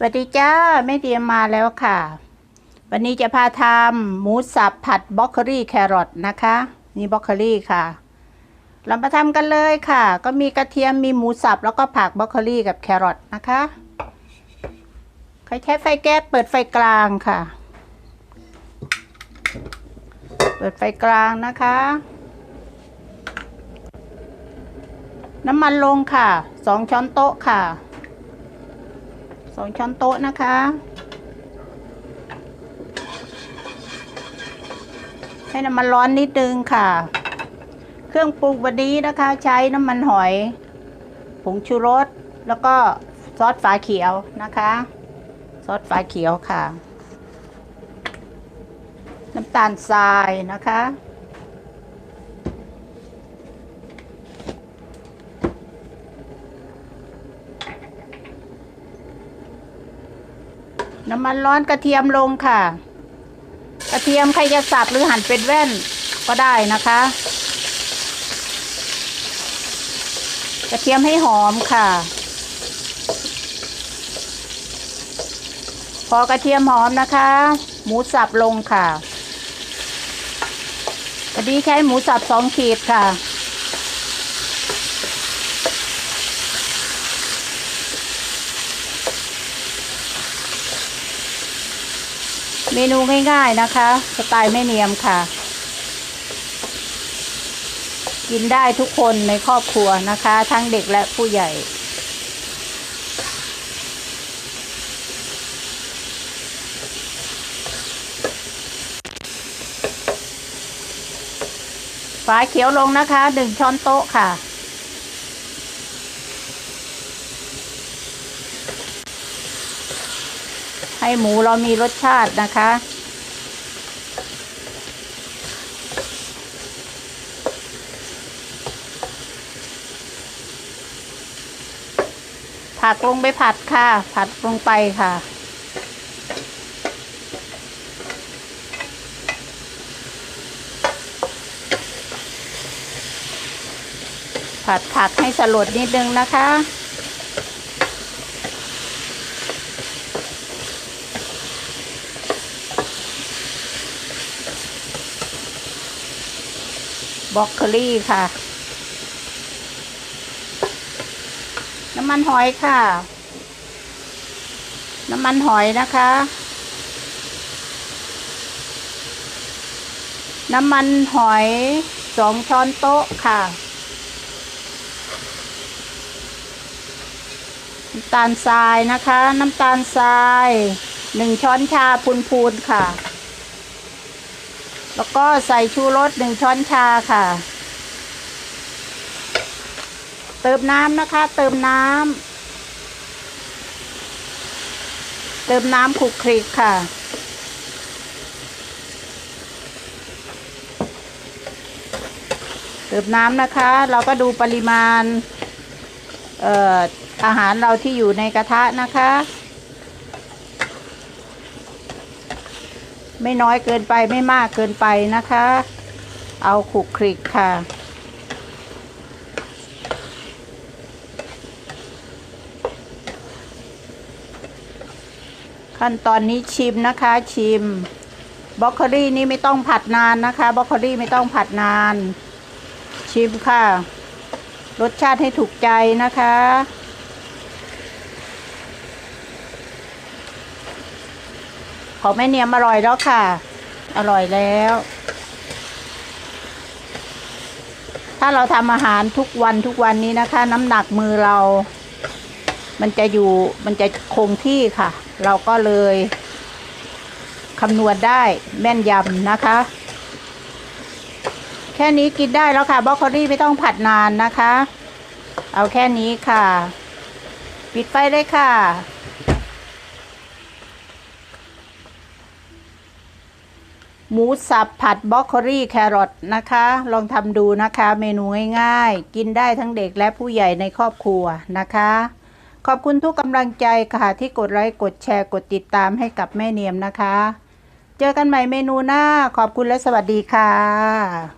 สวัสดีจ้าแม่เดียมมาแล้วค่ะ วันนี้จะพาทำหมูสับผัดบล็อกโคลี่แครอทนะคะนี่บล็อกโคลี่ค่ะเรามาทำกันเลยค่ะ ก็มีกระเทียมมีหมูสับแล้วก็ผักบล็อกโคลี่กับแครอทนะคะใครใช้ไฟแก๊สเปิดไฟกลางค่ะ เปิดไฟกลางนะคะ น้ำมันลงค่ะสองช้อนโต๊ะค่ะ สองช้อนโต๊ะนะคะ ให้น้ำมันร้อนนิดนึงค่ะ เครื่องปรุงวันนี้นะคะใช้น้ำมันหอย ผงชูรส แล้วก็ซอสฝาเขียวนะคะ ซอสฝาเขียวค่ะ น้ำตาลทรายนะคะ น้ำมันร้อนกระเทียมลงค่ะ กระเทียมใครจะสับหรือหั่นเป็นแว่นก็ได้นะคะ กระเทียมให้หอมค่ะ พอกระเทียมหอมนะคะ หมูสับลงค่ะวันนี้ใช้หมูสับสองขีดค่ะ เมนูง่ายๆนะคะ สไตล์แม่เนียมค่ะ กินได้ทุกคนในครอบครัวนะคะ ทั้งเด็กและผู้ใหญ่ฝาเขียวลงนะคะหนึ่งช้อนโต๊ะค่ะ ให้หมูเรามีรสชาตินะคะ ผักลงไปผัดค่ะ ผัดลงไปค่ะผัดผักให้สลดนิดนึงนะคะ บล็อกโคลี่ค่ะ น้ำมันหอยค่ะ น้ำมันหอยนะคะ น้ำมันหอยสองช้อนโต๊ะค่ะน้ำตาลทรายนะคะ น้ำตาลทรายหนึ่งช้อนชาพูนๆค่ะ แล้วก็ใส่ชูรสหนึ่งช้อนชาค่ะ เติมน้ำนะคะ เติมน้ำเติมน้ำขลุกคลิกค่ะเติมน้ำนะคะ เราก็ดูปริมาณอออาหารเราที่อยู่ในกระทะนะคะ ไม่น้อยเกินไปไม่มากเกินไปนะคะ เอาขลุกคลิกค่ะ ขั้นตอนนี้ชิมนะคะชิมบรอกโคลี่นี่ไม่ต้องผัดนานนะคะบรอกโคลี่ไม่ต้องผัดนาน ชิมค่ะ รสชาติให้ถูกใจนะคะ ของแม่เนียมอร่อยแล้วค่ะ อร่อยแล้ว ถ้าเราทำอาหารทุกวันทุกวันนี้นะคะ น้ำหนักมือเรา มันจะอยู่มันจะคงที่ค่ะ เราก็เลยคำนวณได้แม่นยำนะคะ แค่นี้กินได้แล้วค่ะบรอกโคลี่ไม่ต้องผัดนานนะคะ เอาแค่นี้ค่ะ ปิดไฟเลยค่ะ หมูสับผัดบรอกโคลี่แครอทนะคะ ลองทำดูนะคะ เมนูง่ายๆ กินได้ทั้งเด็กและผู้ใหญ่ในครอบครัวนะคะ ขอบคุณทุกกำลังใจค่ะที่กดไลค์กดแชร์กดติดตามให้กับแม่เนียมนะคะ เจอกันใหม่เมนูหน้าขอบคุณและสวัสดีค่ะ